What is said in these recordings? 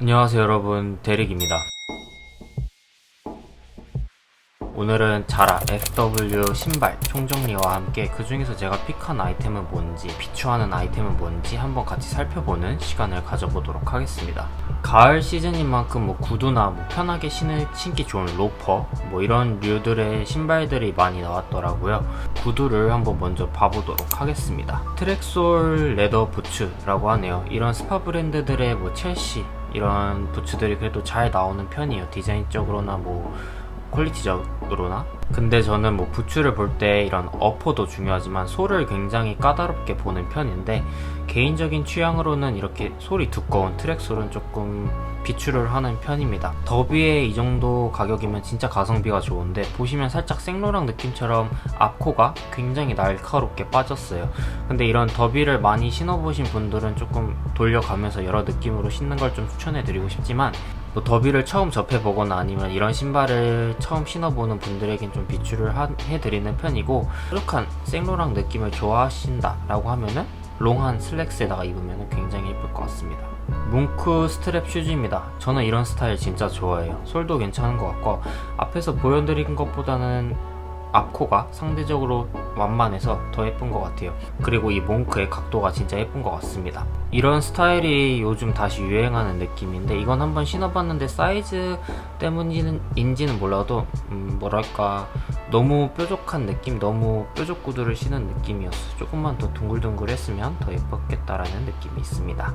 안녕하세요 여러분. 데릭입니다. 오늘은 자라 FW 신발 총정리와 함께 그 중에서 제가 픽한 아이템은 뭔지 비추하는 아이템은 뭔지 한번 같이 살펴보는 시간을 가져보도록 하겠습니다. 가을 시즌인 만큼 뭐 구두나 뭐 편하게 신을, 신기 좋은 로퍼 뭐 이런 류들의 신발들이 많이 나왔더라고요. 구두를 한번 먼저 봐보도록 하겠습니다. 트랙솔 레더 부츠라고 하네요. 이런 스파 브랜드들의 뭐 첼시 이런 부츠들이 그래도 잘 나오는 편이에요. 디자인적으로나 뭐 퀄리티적으로나? 근데 저는 뭐 부츠를 볼 때 이런 어퍼도 중요하지만 솔을 굉장히 까다롭게 보는 편인데 개인적인 취향으로는 이렇게 솔이 두꺼운 트랙 솔은 조금 비추를 하는 편입니다. 더비에 이 정도 가격이면 진짜 가성비가 좋은데 보시면 살짝 생로랑 느낌처럼 앞코가 굉장히 날카롭게 빠졌어요. 근데 이런 더비를 많이 신어보신 분들은 조금 돌려가면서 여러 느낌으로 신는 걸 좀 추천해드리고 싶지만 뭐 더비를 처음 접해보거나 아니면 이런 신발을 처음 신어보는 분들에겐 좀 비추를 하- 해드리는 편이고 뾰족한 생로랑 느낌을 좋아하신다 라고 하면은 롱한 슬랙스에다가 입으면 굉장히 예쁠 것 같습니다. 뭉크 스트랩 슈즈입니다. 저는 이런 스타일 진짜 좋아해요. 솔도 괜찮은 것 같고 앞에서 보여드린 것보다는 앞코가 상대적으로 완만해서 더 예쁜 것 같아요. 그리고 이 몽크의 각도가 진짜 예쁜 것 같습니다. 이런 스타일이 요즘 다시 유행하는 느낌인데 이건 한번 신어봤는데 사이즈 때문인지는 몰라도 음, 뭐랄까 너무 뾰족한 느낌, 너무 뾰족 구두를 신은 느낌이었어. 조금만 더 둥글둥글했으면 더 예뻤겠다라는 느낌이 있습니다.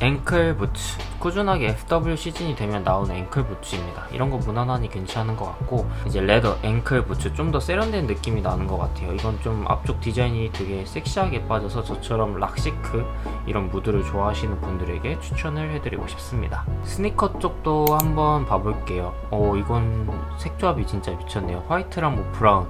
앵클 부츠. 꾸준하게 FW 시즌이 되면 나오는 앵클 부츠입니다. 이런 거 무난하니 괜찮은 것 같고 이제 레더 앵클 부츠 좀 더 세련된 느낌이 나는 것 같아요. 이건 좀 앞쪽 디자인이 되게 섹시하게 빠져서 저처럼 락시크 이런 무드를 좋아하시는 분들에게 추천을 해드리고 싶습니다. 스니커 쪽도 한번 봐볼게요. 어 이건 색조합이 진짜 미쳤네요. 화이트랑 뭐 브라운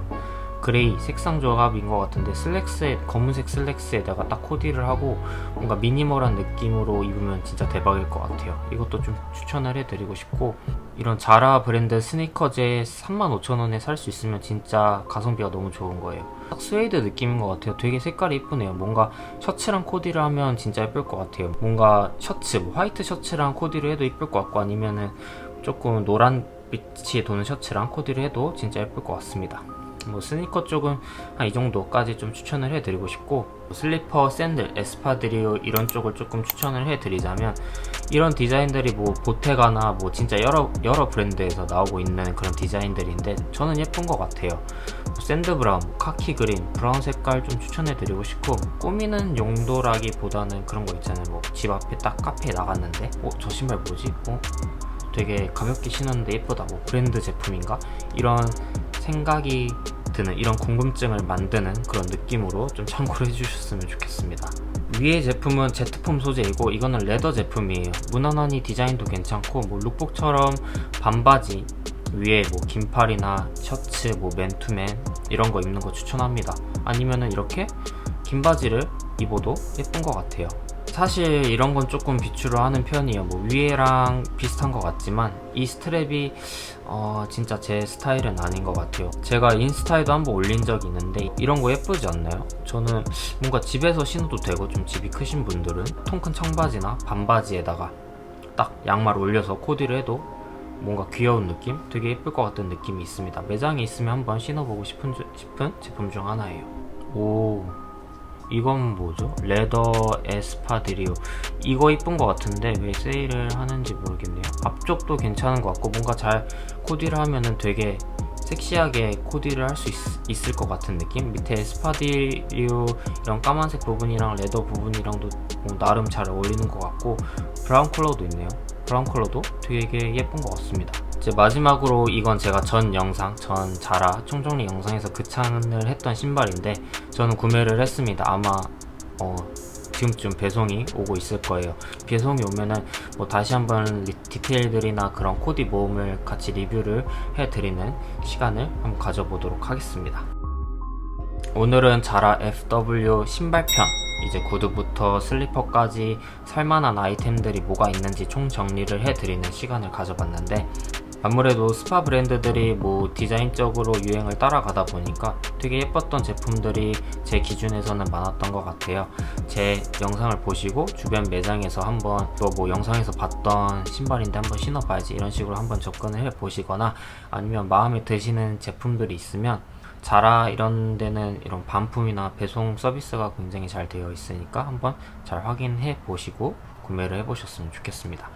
그레이 색상 조합인 것 같은데 슬랙스에 검은색 슬랙스에다가 딱 코디를 하고 뭔가 미니멀한 느낌으로 입으면 진짜 대박일 것 같아요. 이것도 좀 추천을 해드리고 싶고 이런 자라 브랜드 스니커제 35,000원에 살 수 있으면 진짜 가성비가 너무 좋은 거예요. 딱 스웨이드 느낌인 것 같아요. 되게 색깔이 이쁘네요. 뭔가 셔츠랑 코디를 하면 진짜 예쁠 것 같아요. 뭔가 셔츠, 뭐 화이트 셔츠랑 코디를 해도 예쁠 것 같고 아니면은 조금 노란 빛이 도는 셔츠랑 코디를 해도 진짜 예쁠 것 같습니다. 뭐 스니커 쪽은 한 이 정도까지 좀 추천을 해드리고 싶고 슬리퍼, 샌들, 에스파드리오 이런 쪽을 조금 추천을 해드리자면 이런 디자인들이 뭐 보테가나 뭐 진짜 여러 여러 브랜드에서 나오고 있는 그런 디자인들인데 저는 예쁜 것 같아요. 뭐 샌드 브라운, 카키 그린, 브라운 색깔 좀 추천해드리고 싶고 꾸미는 용도라기보다는 그런 거 있잖아요. 뭐 집 앞에 딱 카페에 나갔는데 어 저 신발 뭐지? 어 되게 가볍게 신었는데 예쁘다. 뭐 브랜드 제품인가? 이런 생각이 드는 이런 궁금증을 만드는 그런 느낌으로 좀 참고를 해주셨으면 좋겠습니다. 위의 제품은 제트폼 소재이고 이거는 레더 제품이에요. 무난하니 디자인도 괜찮고 뭐 룩북처럼 반바지 위에 뭐 긴팔이나 셔츠, 뭐 맨투맨 이런 거 입는 거 추천합니다. 아니면은 이렇게 긴 바지를 입어도 예쁜 것 같아요. 사실 이런 건 조금 비추를 하는 편이에요. 뭐 위에랑 비슷한 것 같지만 이 스트랩이 어, 진짜 제 스타일은 아닌 것 같아요. 제가 인스타에도 한번 올린 적이 있는데 이런 거 예쁘지 않나요? 저는 뭔가 집에서 신어도 되고 좀 집이 크신 분들은 통큰 청바지나 반바지에다가 딱 양말 올려서 코디를 해도 뭔가 귀여운 느낌? 되게 예쁠 것 같은 느낌이 있습니다. 매장에 있으면 한번 신어보고 싶은, 주- 싶은 제품 중 하나예요. 오, 이건 뭐죠? 레더 에스파드리오. 이거 이쁜 것 같은데 왜 세일을 하는지 모르겠네요. 앞쪽도 괜찮은 것 같고 뭔가 잘 코디를 하면은 되게 섹시하게 코디를 할 수 있을 것 같은 느낌? 밑에 스파디리오 이런 까만색 부분이랑 레더 부분이랑도 뭐 나름 잘 어울리는 것 같고 브라운 컬러도 있네요. 브라운 컬러도 되게 예쁜 것 같습니다. 이제 마지막으로 이건 제가 전 영상, 전 자라 총정리 영상에서 극찬을 했던 신발인데 저는 구매를 했습니다. 아마 어, 지금쯤 배송이 오고 있을 거예요. 배송이 오면은 뭐 다시 한번 리- 디테일들이나 그런 코디 모음을 같이 리뷰를 해드리는 시간을 한번 가져보도록 하겠습니다. 오늘은 자라 FW 신발편 이제 구두부터 슬리퍼까지 살만한 아이템들이 뭐가 있는지 총 정리를 해드리는 시간을 가져봤는데 아무래도 스파 브랜드들이 뭐 디자인적으로 유행을 따라가다 보니까 되게 예뻤던 제품들이 제 기준에서는 많았던 것 같아요. 제 영상을 보시고 주변 매장에서 한번 또 뭐 영상에서 봤던 신발인데 한번 신어봐야지 이런 식으로 한번 접근을 해 보시거나 아니면 마음에 드시는 제품들이 있으면 자라 이런 데는 이런 반품이나 배송 서비스가 굉장히 잘 되어 있으니까 한번 잘 확인해 보시고 구매를 해 보셨으면 좋겠습니다.